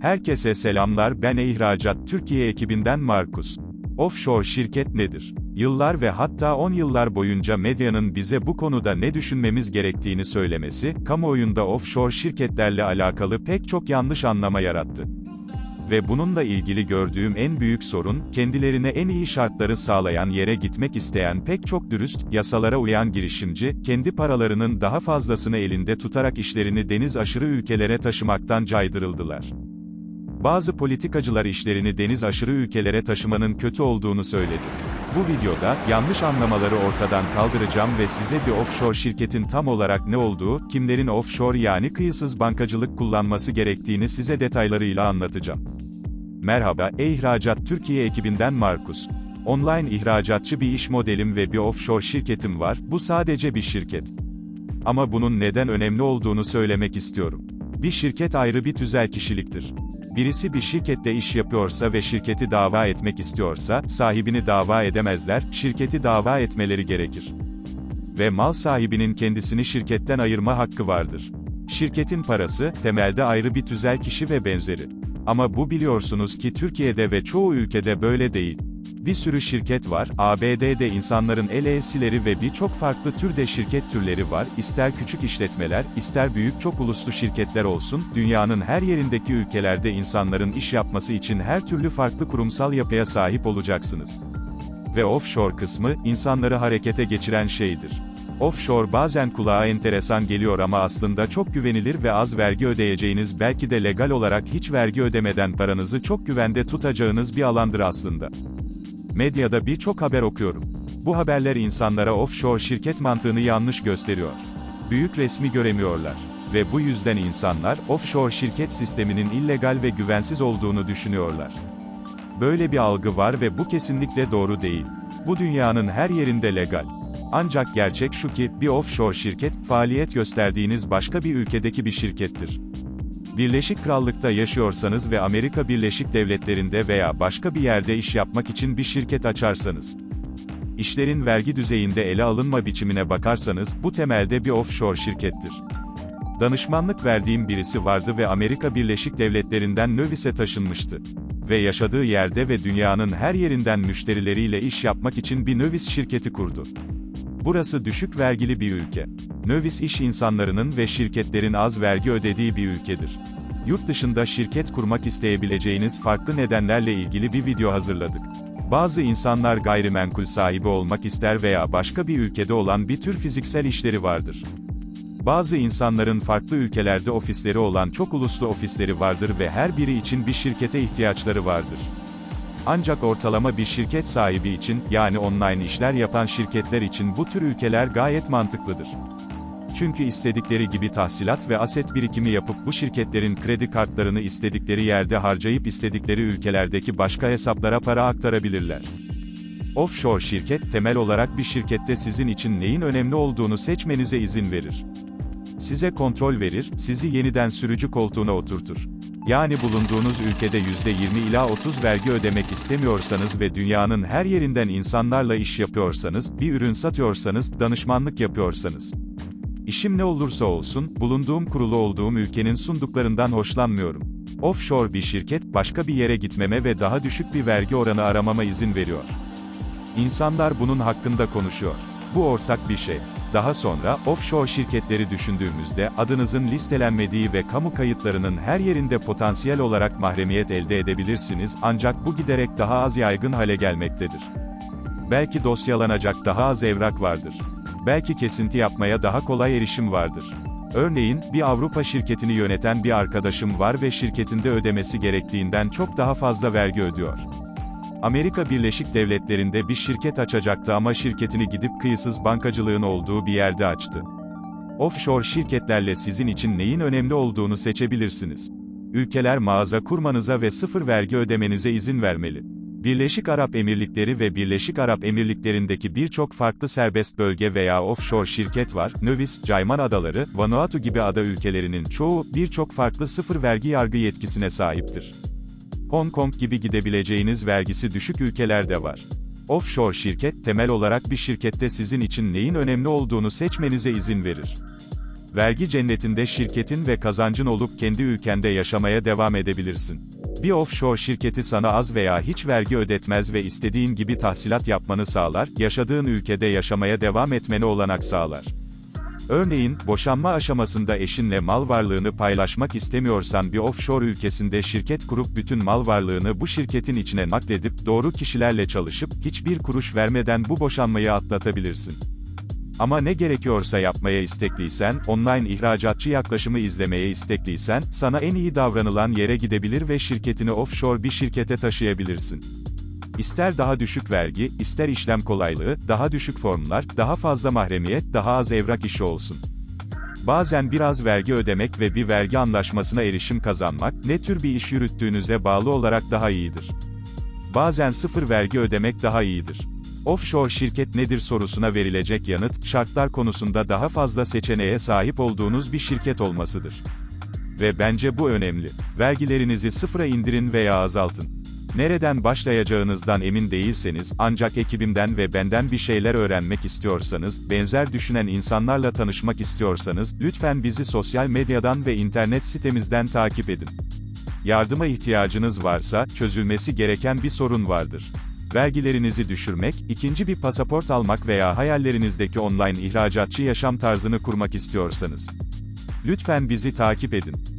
Herkese selamlar ben İhracat Türkiye ekibinden Markus. Offshore şirket nedir? Yıllar ve hatta 10 yıllar boyunca medyanın bize bu konuda ne düşünmemiz gerektiğini söylemesi, kamuoyunda offshore şirketlerle alakalı pek çok yanlış anlama yarattı. Ve bununla ilgili gördüğüm en büyük sorun, kendilerine en iyi şartları sağlayan yere gitmek isteyen pek çok dürüst, yasalara uyan girişimci, kendi paralarının daha fazlasını elinde tutarak işlerini deniz aşırı ülkelere taşımaktan caydırıldılar. Bazı politikacılar işlerini deniz aşırı ülkelere taşımanın kötü olduğunu söyledi. Bu videoda, yanlış anlamaları ortadan kaldıracağım ve size bir offshore şirketin tam olarak ne olduğu, kimlerin offshore yani kıyısız bankacılık kullanması gerektiğini size detaylarıyla anlatacağım. Merhaba, e-ihracat Türkiye ekibinden Markus. Online ihracatçı bir iş modelim ve bir offshore şirketim var, bu sadece bir şirket. Ama bunun neden önemli olduğunu söylemek istiyorum. Bir şirket ayrı bir tüzel kişiliktir. Birisi bir şirkette iş yapıyorsa ve şirketi dava etmek istiyorsa, sahibini dava edemezler, şirketi dava etmeleri gerekir. Ve mal sahibinin kendisini şirketten ayırma hakkı vardır. Şirketin parası, temelde ayrı bir tüzel kişi ve benzeri. Ama bu biliyorsunuz ki Türkiye'de ve çoğu ülkede böyle değil. Bir sürü şirket var, ABD'de insanların LLC'leri ve birçok farklı türde şirket türleri var, ister küçük işletmeler, ister büyük çok uluslu şirketler olsun, dünyanın her yerindeki ülkelerde insanların iş yapması için her türlü farklı kurumsal yapıya sahip olacaksınız. Ve offshore kısmı, insanları harekete geçiren şeydir. Offshore bazen kulağa enteresan geliyor ama aslında çok güvenilir ve az vergi ödeyeceğiniz belki de legal olarak hiç vergi ödemeden paranızı çok güvende tutacağınız bir alandır aslında. Medyada birçok haber okuyorum. Bu haberler insanlara offshore şirket mantığını yanlış gösteriyor. Büyük resmi göremiyorlar. Ve bu yüzden insanlar, offshore şirket sisteminin illegal ve güvensiz olduğunu düşünüyorlar. Böyle bir algı var ve bu kesinlikle doğru değil. Bu dünyanın her yerinde legal. Ancak gerçek şu ki, bir offshore şirket, faaliyet gösterdiğiniz başka bir ülkedeki bir şirkettir. Birleşik Krallık'ta yaşıyorsanız ve Amerika Birleşik Devletleri'nde veya başka bir yerde iş yapmak için bir şirket açarsanız, işlerin vergi düzeyinde ele alınma biçimine bakarsanız, bu temelde bir offshore şirkettir. Danışmanlık verdiğim birisi vardı ve Amerika Birleşik Devletleri'nden Növis'e taşınmıştı. Ve yaşadığı yerde ve dünyanın her yerinden müşterileriyle iş yapmak için bir Növis şirketi kurdu. Burası düşük vergili bir ülke. Növis iş insanlarının ve şirketlerin az vergi ödediği bir ülkedir. Yurt dışında şirket kurmak isteyebileceğiniz farklı nedenlerle ilgili bir video hazırladık. Bazı insanlar gayrimenkul sahibi olmak ister veya başka bir ülkede olan bir tür fiziksel işleri vardır. Bazı insanların farklı ülkelerde ofisleri olan çok uluslu ofisleri vardır ve her biri için bir şirkete ihtiyaçları vardır. Ancak ortalama bir şirket sahibi için, yani online işler yapan şirketler için bu tür ülkeler gayet mantıklıdır. Çünkü istedikleri gibi tahsilat ve aset birikimi yapıp bu şirketlerin kredi kartlarını istedikleri yerde harcayıp istedikleri ülkelerdeki başka hesaplara para aktarabilirler. Offshore şirket, temel olarak bir şirkette sizin için neyin önemli olduğunu seçmenize izin verir. Size kontrol verir, sizi yeniden sürücü koltuğuna oturtur. Yani bulunduğunuz ülkede %20 ila 30 vergi ödemek istemiyorsanız ve dünyanın her yerinden insanlarla iş yapıyorsanız, bir ürün satıyorsanız, danışmanlık yapıyorsanız. İşim ne olursa olsun, bulunduğum kurulu olduğum ülkenin sunduklarından hoşlanmıyorum. Offshore bir şirket, başka bir yere gitmeme ve daha düşük bir vergi oranı aramama izin veriyor. İnsanlar bunun hakkında konuşuyor. Bu ortak bir şey. Daha sonra, offshore şirketleri düşündüğümüzde, adınızın listelenmediği ve kamu kayıtlarının her yerinde potansiyel olarak mahremiyet elde edebilirsiniz, ancak bu giderek daha az yaygın hale gelmektedir. Belki dosyalanacak daha az evrak vardır. Belki kesinti yapmaya daha kolay erişim vardır. Örneğin, bir Avrupa şirketini yöneten bir arkadaşım var ve şirketinde ödemesi gerektiğinden çok daha fazla vergi ödüyor. Amerika Birleşik Devletleri'nde bir şirket açacaktı ama şirketini gidip kıyısız bankacılığın olduğu bir yerde açtı. Offshore şirketlerle sizin için neyin önemli olduğunu seçebilirsiniz. Ülkeler mağaza kurmanıza ve sıfır vergi ödemenize izin vermeli. Birleşik Arap Emirlikleri ve Birleşik Arap Emirlikleri'ndeki birçok farklı serbest bölge veya offshore şirket var. Növis, Cayman Adaları, Vanuatu gibi ada ülkelerinin çoğu, birçok farklı sıfır vergi yargı yetkisine sahiptir. Hong Kong gibi gidebileceğiniz vergisi düşük ülkeler de var. Offshore şirket, temel olarak bir şirkette sizin için neyin önemli olduğunu seçmenize izin verir. Vergi cennetinde şirketin ve kazancın olup kendi ülkende yaşamaya devam edebilirsin. Bir offshore şirketi sana az veya hiç vergi ödetmez ve istediğin gibi tahsilat yapmanı sağlar, yaşadığın ülkede yaşamaya devam etmene olanak sağlar. Örneğin, boşanma aşamasında eşinle mal varlığını paylaşmak istemiyorsan bir offshore ülkesinde şirket kurup bütün mal varlığını bu şirketin içine nakledip doğru kişilerle çalışıp hiçbir kuruş vermeden bu boşanmayı atlatabilirsin. Ama ne gerekiyorsa yapmaya istekliysen, online ihracatçı yaklaşımı izlemeye istekliysen, sana en iyi davranılan yere gidebilir ve şirketini offshore bir şirkete taşıyabilirsin. İster daha düşük vergi, ister işlem kolaylığı, daha düşük formlar, daha fazla mahremiyet, daha az evrak işi olsun. Bazen biraz vergi ödemek ve bir vergi anlaşmasına erişim kazanmak, ne tür bir iş yürüttüğünüze bağlı olarak daha iyidir. Bazen sıfır vergi ödemek daha iyidir. Offshore şirket nedir sorusuna verilecek yanıt, şartlar konusunda daha fazla seçeneğe sahip olduğunuz bir şirket olmasıdır. Ve bence bu önemli. Vergilerinizi sıfıra indirin veya azaltın. Nereden başlayacağınızdan emin değilseniz, ancak ekibimden ve benden bir şeyler öğrenmek istiyorsanız, benzer düşünen insanlarla tanışmak istiyorsanız, lütfen bizi sosyal medyadan ve internet sitemizden takip edin. Yardıma ihtiyacınız varsa, çözülmesi gereken bir sorun vardır. Vergilerinizi düşürmek, ikinci bir pasaport almak veya hayallerinizdeki online ihracatçı yaşam tarzını kurmak istiyorsanız. Lütfen bizi takip edin.